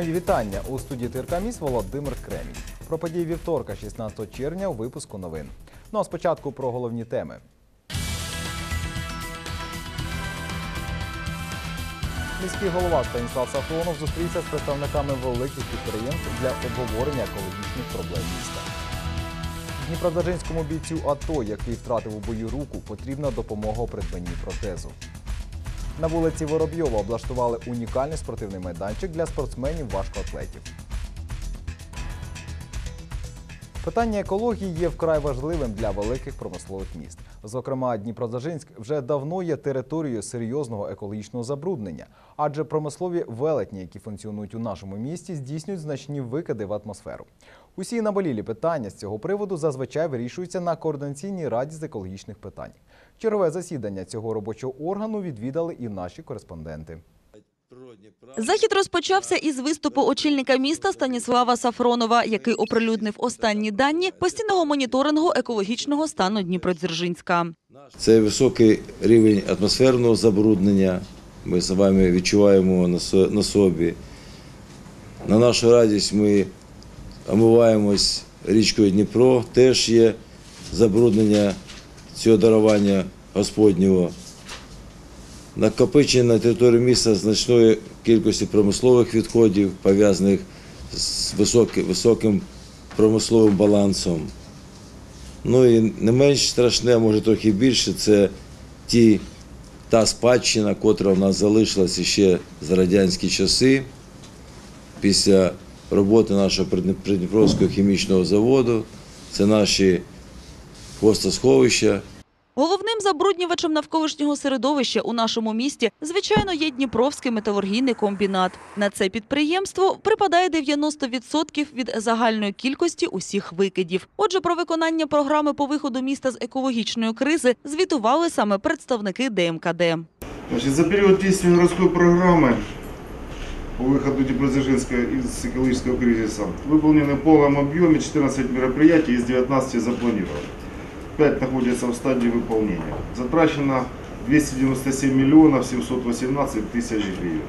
Мої вітання у студії ТРК Міс Володимир Кремінь. Про події вівторка, 16 червня, у випуску новин. Ну а спочатку про головні теми. Міський голова Станіслав Сафронов зустрівся з представниками великих підприємств для обговорення екологічних проблем міста. Дніпродзержинському бійцю АТО, який втратив у бою руку, потрібна допомога у придбанні протезу. На вулиці Воробйова облаштували унікальний спортивний майданчик для спортсменів-важкоатлетів. Питання екології є вкрай важливим для великих промислових міст. Зокрема, Дніпродзержинськ вже давно є територією серйозного екологічного забруднення, адже промислові велетні, які функціонують у нашому місті, здійснюють значні викиди в атмосферу. Усі наболілі питання з цього приводу зазвичай вирішуються на координаційній раді з екологічних питань. Чергове засідання цього робочого органу відвідали і наші кореспонденти. Захід розпочався із виступу очільника міста Станіслава Сафронова, який оприлюднив останні дані постійного моніторингу екологічного стану Дніпродзержинська. Це високий рівень атмосферного забруднення. Ми з вами відчуваємо на собі. На нашу радість ми омиваємось річкою Дніпро. Теж є забруднення цього дарування Господнього. Накопичення на території міста значної кількості промислових відходів, пов'язаних з високим промисловим балансом. Ну і не менш страшне, може трохи більше, це ті, та спадщина, котра в нас залишилася ще з радянські часи, після роботи нашого Придніпровського хімічного заводу. Це наші хвостосховища, Головним забруднювачем навколишнього середовища у нашому місті, звичайно, є Дніпровський металургійний комбінат. На це підприємство припадає 90% від загальної кількості усіх викидів. Отже, про виконання програми по виходу міста з екологічної кризи звітували саме представники ДМКД. Значит, за период действия городской программы по выходу Днепродзержинска из экологического кризиса выполнены в полном объеме 14 мероприятий из 19 запланировано. 5 находятся в стадии выполнения. Затрачено 297 миллионов 718 тысяч гривен.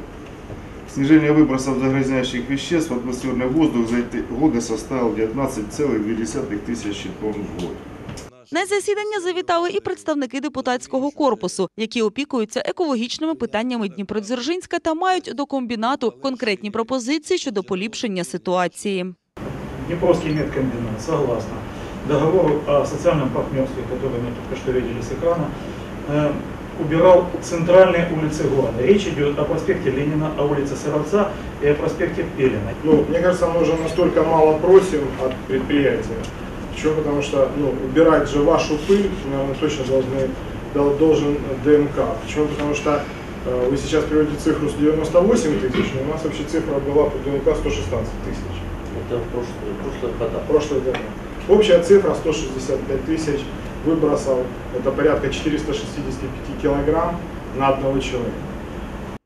Снижение выбросов загрязняющих веществ в атмосферный воздух за эти годы составило 19,2 тысячи тонн в год. На засідання завітали і представники депутатського корпусу, які опікуються екологічними питаннями Дніпродзержинська та мають до комбінату конкретні пропозиції щодо поліпшення ситуації. Днепровский медкомбинат, согласно Договору о социальном партнерстве, который мы только что видели с экрана, э, убирал центральные улицы города. Речь идет о проспекте Ленина, о улице Сыровца и о проспекте Пелина. Ну, мне кажется, мы уже настолько мало просим от предприятия. Почему? Потому что ну, убирать же вашу пыль, наверное, точно должны, дол- должен ДМК. Почему? Потому что э, вы сейчас приводите цифру 198 тысяч, но у нас вообще цифра была по ДМК 116 тысяч. Это в прошлые, прошлые года. Прошлый год. Общая цифра 165 тысяч выбросов. Это порядка 465 килограмм на одного человека.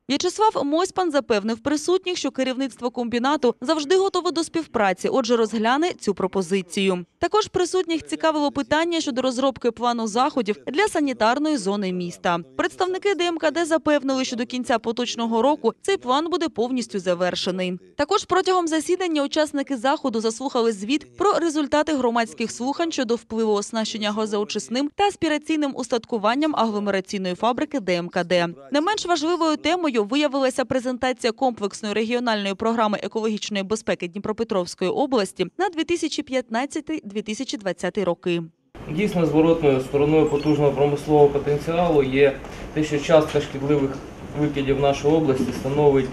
В'ячеслав Мойспан запевнив присутніх, що керівництво комбінату завжди готове до співпраці, отже, розгляне цю пропозицію. Також присутніх цікавило питання щодо розробки плану заходів для санітарної зони міста. Представники ДМКД запевнили, що до кінця поточного року цей план буде повністю завершений. Також протягом засідання учасники заходу заслухали звіт про результати громадських слухань щодо впливу оснащення газоочисним та аспіраційним устаткуванням агломераційної фабрики ДМКД. Не менш важливою темою виявилася презентація комплексної регіональної програми екологічної безпеки Дніпропетровської області на 2015-2020 роки. Дійсно, зворотною стороною потужного промислового потенціалу є те, що частка шкідливих викидів нашої області становить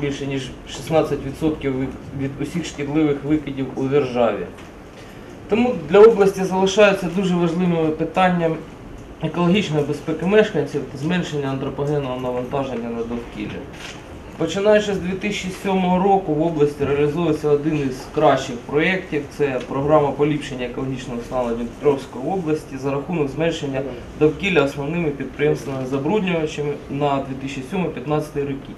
більше ніж 16% від, усіх шкідливих викидів у державі. Тому для області залишається дуже важливим питанням екологічної безпеки мешканців та зменшення антропогенного навантаження на довкілля. Починаючи з 2007 року в області реалізується один із кращих проєктів. Це програма поліпшення екологічного стану Дніпровської області за рахунок зменшення довкілля основними підприємствами забруднювачами на 2007-2015 роки.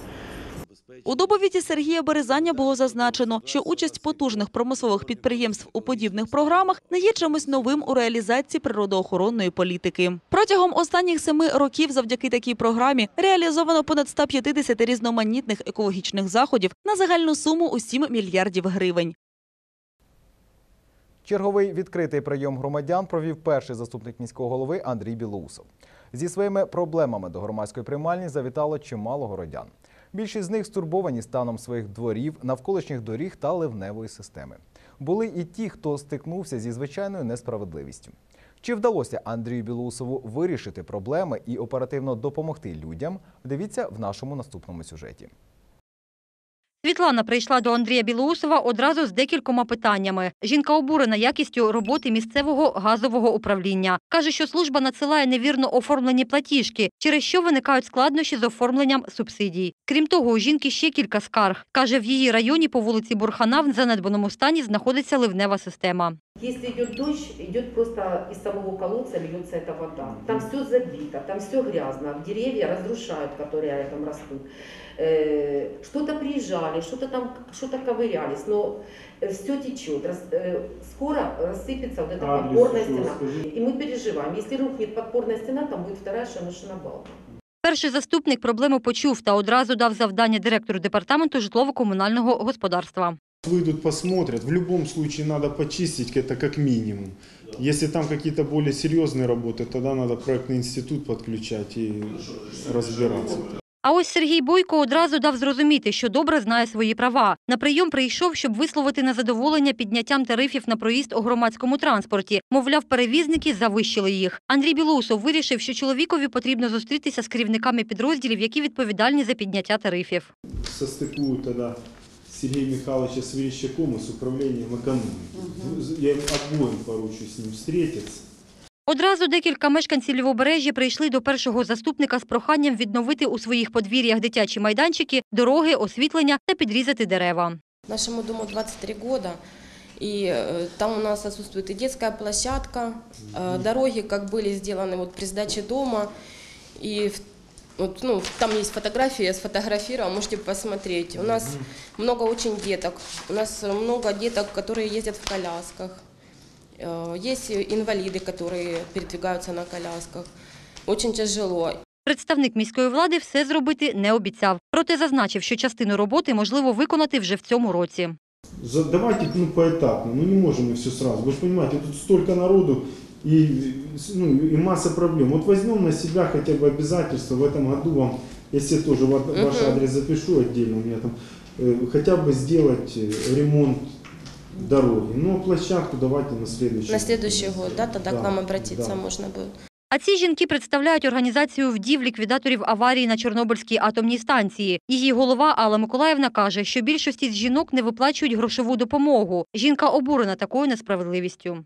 У доповіді Сергія Березання було зазначено, що участь потужних промислових підприємств у подібних програмах не є чимось новим у реалізації природоохоронної політики. Протягом останніх семи років завдяки такій програмі реалізовано понад 150 різноманітних екологічних заходів на загальну суму у 7 мільярдів гривень. Черговий відкритий прийом громадян провів перший заступник міського голови Андрій Білоусов. Зі своїми проблемами до громадської приймальні завітало чимало городян. Більшість з них стурбовані станом своїх дворів, навколишніх доріг та ливневої системи. Були і ті, хто стикнувся зі звичайною несправедливістю. Чи вдалося Андрію Білоусову вирішити проблеми і оперативно допомогти людям? Дивіться в нашому наступному сюжеті. Світлана прийшла до Андрія Білоусова одразу з декількома питаннями. Жінка обурена якістю роботи місцевого газового управління. Каже, що служба надсилає невірно оформлені платіжки, через що виникають складнощі з оформленням субсидій. Крім того, у жінки ще кілька скарг. Каже, в її районі по вулиці Бурхана в занедбаному стані знаходиться ливнева система. Если идет дождь, идет просто из самого колодца льется эта вода. Там все забито, там все грязно, деревья разрушают, которые рядом растут. Э, Что-то приезжали, что-то там, что-то ковырялись, но все течет. Рас- э, Скоро рассыпется вот эта Адрес подпорная еще стена. расскажи. И мы переживаем. Если рухнет подпорная стена, там будет вторая шанушина балка. Перший заступник проблему почув та одразу дав завдання директору департаменту житлово-комунального господарства. Выйдут, посмотрят. В любом случае надо почистить это как минимум. Если там какие-то более серьезные работы, тогда надо проектный институт подключать и разбираться. А ось Сергій Бойко одразу дав зрозуміти, що добре знає свої права. На прийом прийшов, щоб висловити незадоволення підняттям тарифів на проїзд у громадському транспорті. Мовляв, перевізники завищили їх. Андрій Білоусов вирішив, що чоловікові потрібно зустрітися з керівниками підрозділів, які відповідальні за підняття тарифів. Состыкую тогда Сергея Михайловича с Верещаком и с управлением экономики. Я им обоим поручу с ним встретиться. Одразу декілька мешканців Лівобережжя прийшли до першого заступника з проханням відновити у своїх подвір'ях дитячі майданчики, дороги, освітлення та підрізати дерева. Нашему дому 23 года, и э, там у нас отсутствует и детская площадка, э, дороги, как были сделаны вот при сдаче дома, и в- вот, ну, там есть фотографии, я сфотографировала, можете посмотреть. У нас много очень деток, у нас много деток, которые ездят в колясках, Э, есть инвалиды, которые передвигаются на колясках. Очень тяжело. Представник міської влади все зробити не обіцяв. Проте зазначив, що частину роботи можливо виконати вже в цьому році. За- Давайте ну, поэтапно, ну не можем мы все сразу. Вы же понимаете, тут столько народу и, ну, и масса проблем. Вот возьмем на себя хотя бы обязательство в этом году вам, я себе тоже ва- ваш Мгм. адрес запишу отдельно, у меня там, э, хотя бы сделать э, ремонт дороги. Ну а площадку давайте на следующий На год. следующий год, да, тогда Да, к вам обратиться да. можно будет. А ці жінки представляють організацію вдів ліквідаторів аварії на Чорнобильській атомній станції. Її голова Алла Миколаївна каже, що більшості з жінок не виплачують грошову допомогу. Жінка обурена такою несправедливістю.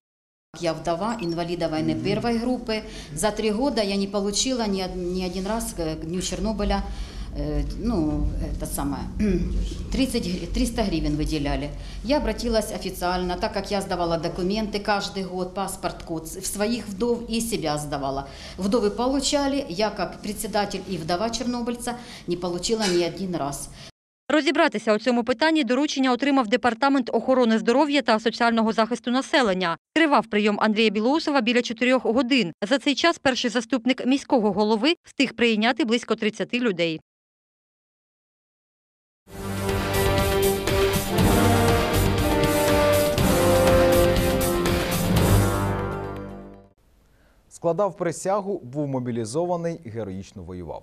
Я вдова, инвалида войны первой группы. За три года я не получила ни, од- ни один раз к дню Чернобыля, э, ну, это самое, 30, гри- 300 гривен выделяли. Я обратилась официально, так как я сдавала документы каждый год, паспорт, код, в своих вдов и себя сдавала. Вдовы получали, я как председатель и вдова чернобыльца не получила ни один раз. Розібратися у цьому питанні доручення отримав Департамент охорони здоров'я та соціального захисту населення. Тривав прийом Андрія Білоусова біля чотирьох годин. За цей час перший заступник міського голови встиг прийняти близько 30 людей. Складав присягу, був мобілізований, героїчно воював.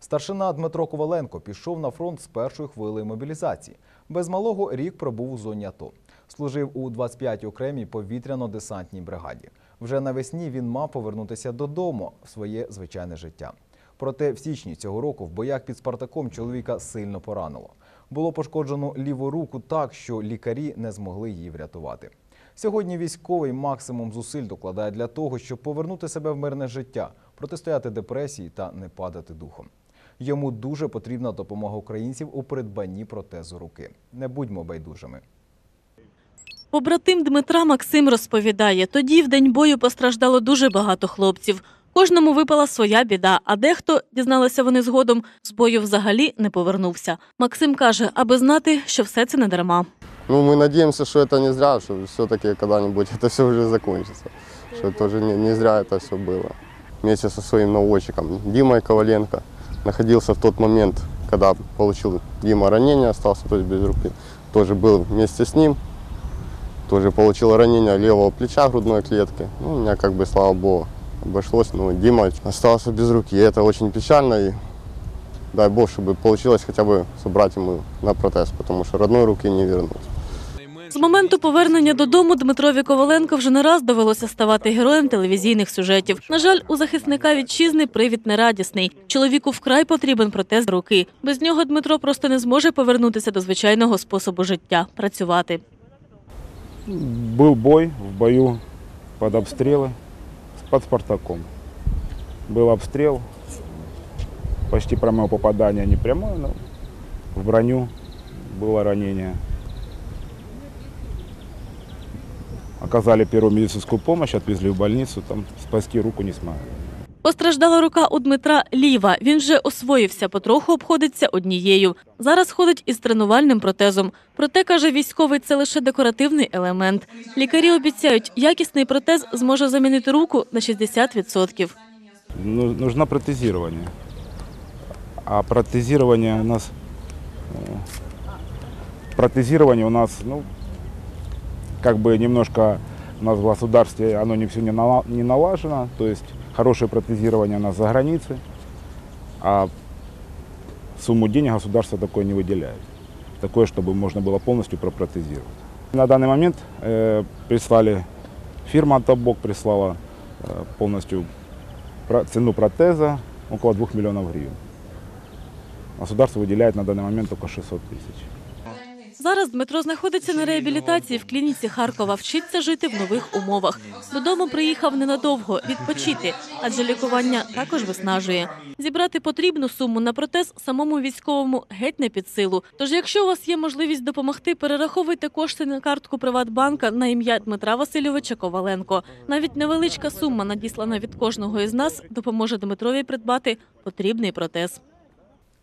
Старшина Дмитро Коваленко пішов на фронт з першої хвилини мобілізації. Без малого рік пробув у зоні АТО. Служив у 25-й окремій повітряно-десантній бригаді. Вже навесні він мав повернутися додому в своє звичайне життя. Проте в січні цього року в боях під Спартаком чоловіка сильно поранило. Було пошкоджено ліву руку так, що лікарі не змогли її врятувати. Сьогодні військовий максимум зусиль докладає для того, щоб повернути себе в мирне життя, протистояти депресії та не падати духом. Йому дуже потрібна допомога українців у придбанні протезу руки. Не будьмо байдужими. Побратим Дмитра Максим розповідає, тоді в день бою постраждало дуже багато хлопців. Кожному випала своя біда, а дехто, дізналися вони згодом, з бою взагалі не повернувся. Максим каже, аби знати, що все це не дарма. Ну, мы надеемся, что это не зря, что все-таки когда-нибудь это все уже закончится. Что это уже не, не зря это все было. Вместе со своим наводчиком Димой Коваленко Находился в тот момент, когда получил Дима ранение, остался то есть без руки. Тоже был вместе с ним. Тоже получил ранение левого плеча грудной клетки. Ну, у меня как бы, слава богу, обошлось. Но Дима остался без руки. И это очень печально. И дай бог, чтобы получилось хотя бы собрать ему на протез, потому что родной руки не вернуть. З моменту повернення додому Дмитрові Коваленко вже не раз довелося ставати героєм телевізійних сюжетів. На жаль, у захисника вітчизни привід нерадісний. Чоловіку вкрай потрібен протез руки. Без нього Дмитро просто не зможе повернутися до звичайного способу життя працювати. Был бой в бою под обстрелы под Спартаком. Был обстрел, почти прямое попадание, не прямое, но в броню было ранение. Оказали первую медицинскую помощь, отвезли в больницу, там спасти руку не смогли. Постраждала рука у Дмитра ліва. Він вже освоївся, потроху обходиться однією. Зараз ходить із тренувальним протезом. Проте, каже військовий, це лише декоративний елемент. Лікарі обіцяють, якісний протез зможе замінити руку на 60%. Ну, нужно протезирование. А протезирование у нас... э, Протезирование у нас, ну, как бы немножко у нас в государстве оно не все не, нала- не налажено, то есть хорошее протезирование у нас за границей, а сумму денег государство такое не выделяет. Такое, чтобы можно было полностью пропротезировать. На данный момент э, прислали, фирма Табок прислала э, полностью про- цену протеза около 2 миллионов гривен. Государство выделяет на данный момент только 600 тысяч. Зараз Дмитро знаходиться на реабілітації в клініці Харкова, вчиться жити в нових умовах. Додому приїхав ненадовго відпочити, адже лікування також виснажує. Зібрати потрібну суму на протез самому військовому геть не під силу. Тож, якщо у вас є можливість допомогти, перераховуйте кошти на картку Приватбанка на ім'я Дмитра Васильовича Коваленко. Навіть невеличка сума, надіслана від кожного із нас, допоможе Дмитрові придбати потрібний протез.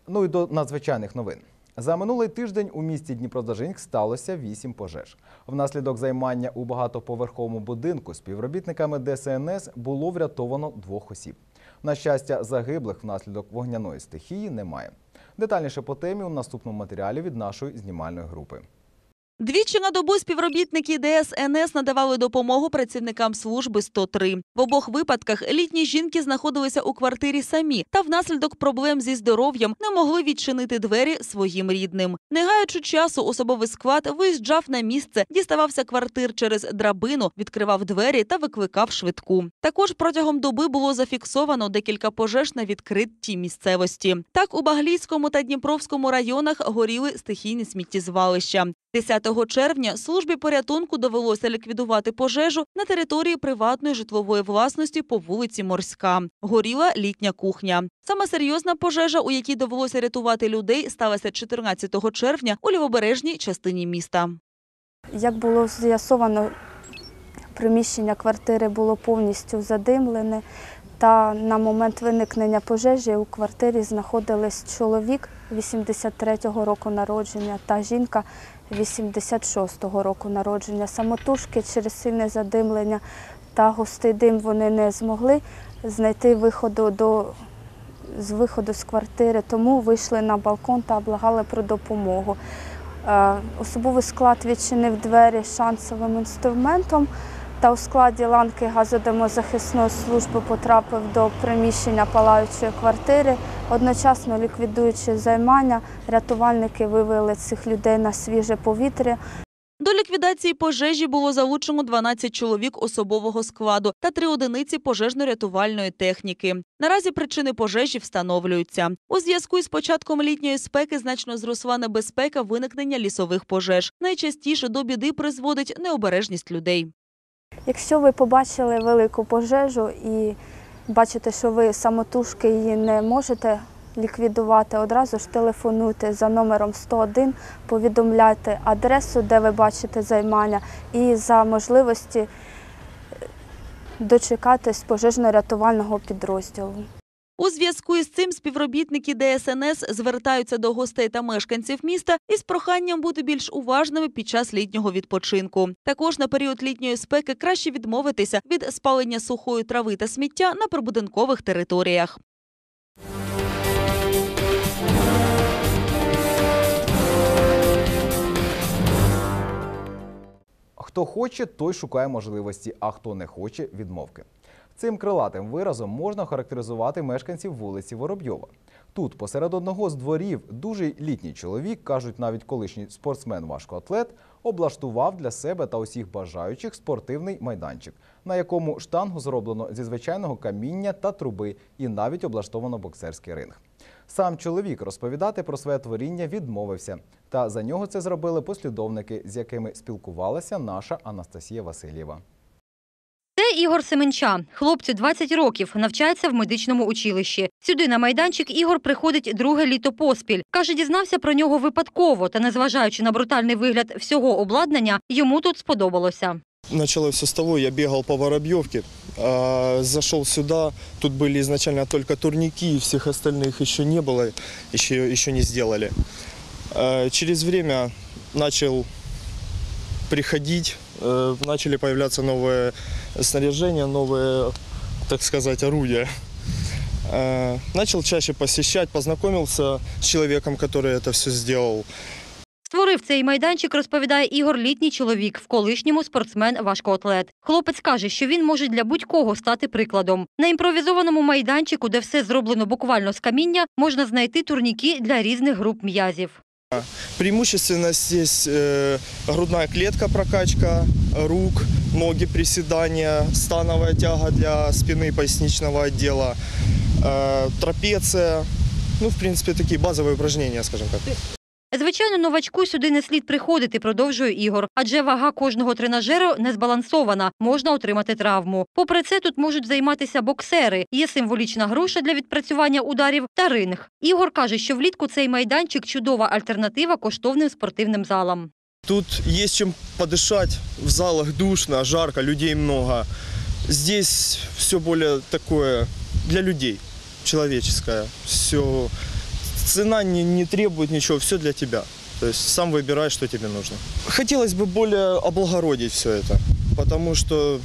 Ну і до надзвичайних новин. За минулий тиждень у місті Дніпродзержинськ сталося вісім пожеж. Внаслідок займання у багатоповерховому будинку співробітниками ДСНС було врятовано двох осіб. На щастя, загиблих внаслідок вогняної стихії немає. Детальніше по темі у наступному матеріалі від нашої знімальної групи. Двічі на добу співробітники ДСНС надавали допомогу працівникам служби 103. В обох випадках літні жінки знаходилися у квартирі самі та внаслідок проблем зі здоров'ям не могли відчинити двері своїм рідним. Не гаючи часу, особовий склад виїжджав на місце, діставався квартир через драбину, відкривав двері та викликав швидку. Також протягом доби було зафіксовано декілька пожеж на відкритій місцевості. Так у Баглійському та Дніпровському районах горіли стихійні сміттєзвалища. 10 червня службі порятунку довелося ліквідувати пожежу на території приватної житлової власності по вулиці Морська. Горіла літня кухня. Саме серйозна пожежа, у якій довелося рятувати людей, сталася 14 червня у лівобережній частині міста. Як було з'ясовано, приміщення квартири було повністю задимлене, та на момент виникнення пожежі у квартирі знаходились чоловік 83-го року народження та жінка 86-го року народження. Самотужки через сильне задимлення та густий дим вони не змогли знайти виходу до з виходу з квартири, тому вийшли на балкон та благали про допомогу. Е, Особовий склад відчинив двері шансовим інструментом та у складі ланки газодимозахисної служби потрапив до приміщення палаючої квартири. Одночасно ліквідуючи займання, рятувальники вивели цих людей на свіже повітря. До ліквідації пожежі було залучено 12 чоловік особового складу та три одиниці пожежно-рятувальної техніки. Наразі причини пожежі встановлюються. У зв'язку із початком літньої спеки значно зросла небезпека виникнення лісових пожеж. Найчастіше до біди призводить необережність людей. Якщо ви побачили велику пожежу і бачите, що ви самотужки її не можете ліквідувати, одразу ж телефонуйте за номером 101, повідомляйте адресу, де ви бачите займання, і за можливості дочекатись пожежно-рятувального підрозділу. У зв'язку із цим співробітники ДСНС звертаються до гостей та мешканців міста із проханням бути більш уважними під час літнього відпочинку. Також на період літньої спеки краще відмовитися від спалення сухої трави та сміття на прибудинкових територіях. Хто хоче, той шукає можливості, а хто не хоче відмовки. Цим крилатим виразом можна характеризувати мешканців вулиці Воробйова. Тут, посеред одного з дворів, дуже літній чоловік, кажуть навіть колишній спортсмен-важкоатлет, облаштував для себе та усіх бажаючих спортивний майданчик, на якому штангу зроблено зі звичайного каміння та труби, і навіть облаштовано боксерський ринг. Сам чоловік розповідати про своє творіння відмовився. Та за нього це зробили послідовники, з якими спілкувалася наша Анастасія Васильєва. Це Ігор Семенча. Хлопцю 20 років, навчається в медичному училищі. Сюди на майданчик Ігор приходить друге літо поспіль. Каже, дізнався про нього випадково, та незважаючи на брутальний вигляд всього обладнання, йому тут сподобалося. Началось все с того, я бегал по Воробьевке, а, зашел сюда, тут были изначально только турники, всех остальных еще не было, еще, еще не сделали. А, Через время начал приходить, э, начали появляться новые снаряжения, новые, так сказать, орудия. А, Начал чаще посещать, познакомился с человеком, который это все сделал. Створив цей майданчик, розповідає Ігор, літній чоловік, в колишньому спортсмен-важкоатлет. Хлопець каже, що він може для будь-кого стати прикладом. На імпровізованому майданчику, де все зроблено буквально з каміння, можна знайти турніки для різних груп м'язів. Преимущественно здесь э, грудная клетка, прокачка рук, ноги, приседания, становая тяга для спины поясничного отдела, э, трапеция. Ну, в принципе, такие базовые упражнения, скажем так. Звичайно, новачку сюди не слід приходити, продовжує Ігор, адже вага кожного тренажеру не збалансована, можна отримати травму. Попри це, тут можуть займатися боксери. Є символічна груша для відпрацювання ударів та ринг. Ігор каже, що влітку цей майданчик чудова альтернатива коштовним спортивним залам. Тут есть чем подышать, в залах душно, жарко, людей много. Здесь все более такое для людей, человеческое. Все, цена не, не требует ничего, все для тебя. То есть сам выбирай, что тебе нужно. Хотелось бы более облагородить все это, потому что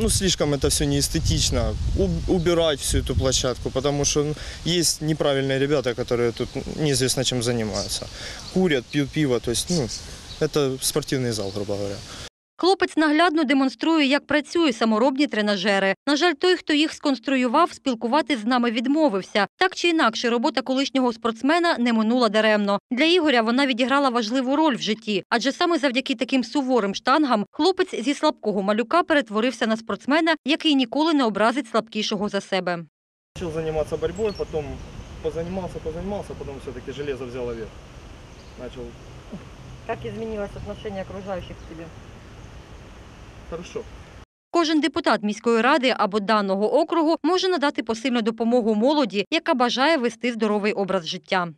ну, слишком это все неэстетично. Убирать всю эту площадку, потому что ну, есть неправильные ребята, которые тут неизвестно чем занимаются. Курят, пьют пиво, то есть, ну, это спортивный зал, грубо говоря. Хлопець наглядно демонструє, як працюють саморобні тренажери. На жаль, той, хто їх сконструював, спілкуватись з нами відмовився. Так чи інакше, робота колишнього спортсмена не минула даремно. Для Ігоря вона відіграла важливу роль в житті, адже саме завдяки таким суворим штангам хлопець зі слабкого малюка перетворився на спортсмена, який ніколи не образить слабкішого за себе. Начал заниматься борьбой, потом позанимался, позанимался, потом все-таки железо взяло верх. Начал Як змінилось відношення окружаючих к тобі? Хорошо. Кожен депутат міської ради або даного округу може надати посильну допомогу молоді, яка бажає вести здоровий образ життя.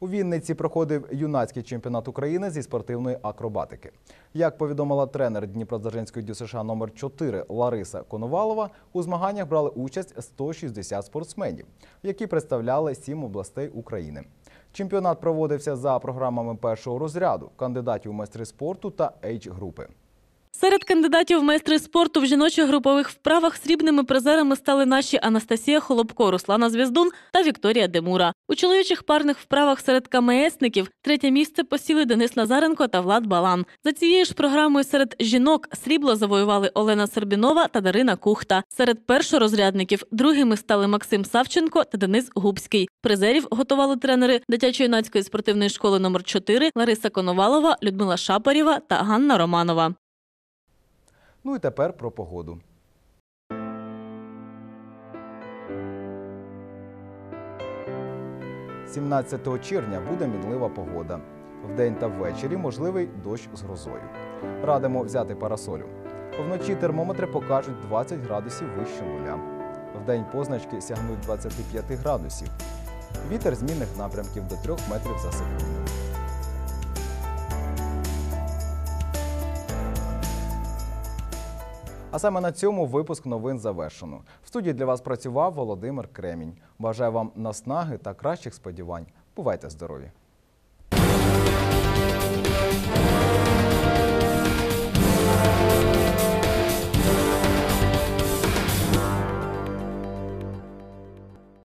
У Вінниці проходив юнацький чемпіонат України зі спортивної акробатики. Як повідомила тренер Дніпродзержинської ДЮСШ номер 4 Лариса Коновалова, у змаганнях брали участь 160 спортсменів, які представляли сім областей України. Чемпіонат проводився за програмами першого розряду кандидатів майстри спорту та ейдж-групи. Серед кандидатів в майстри спорту в жіночих групових вправах срібними призерами стали наші Анастасія Холопко, Руслана Звіздун та Вікторія Демура. У чоловічих парних вправах серед КМСників третє місце посіли Денис Назаренко та Влад Балан. За цією ж програмою серед жінок срібло завоювали Олена Сербінова та Дарина Кухта. Серед першорозрядників другими стали Максим Савченко та Денис Губський. Призерів готували тренери дитячо-юнацької спортивної школи номер 4 Лариса Коновалова, Людмила Шапарєва та Ганна Романова. Ну і тепер про погоду. «17 червня буде мінлива погода. Вдень та ввечері можливий дощ з грозою. Радимо взяти парасолю. Вночі термометри покажуть 20 градусів вище нуля. Вдень позначки сягнуть 25 градусів. Вітер змінних напрямків до 3 метрів за секунду. А саме на цьому випуск новин завершено. В студії для вас працював Володимир Кремінь. Бажаю вам наснаги та кращих сподівань. Бувайте здорові!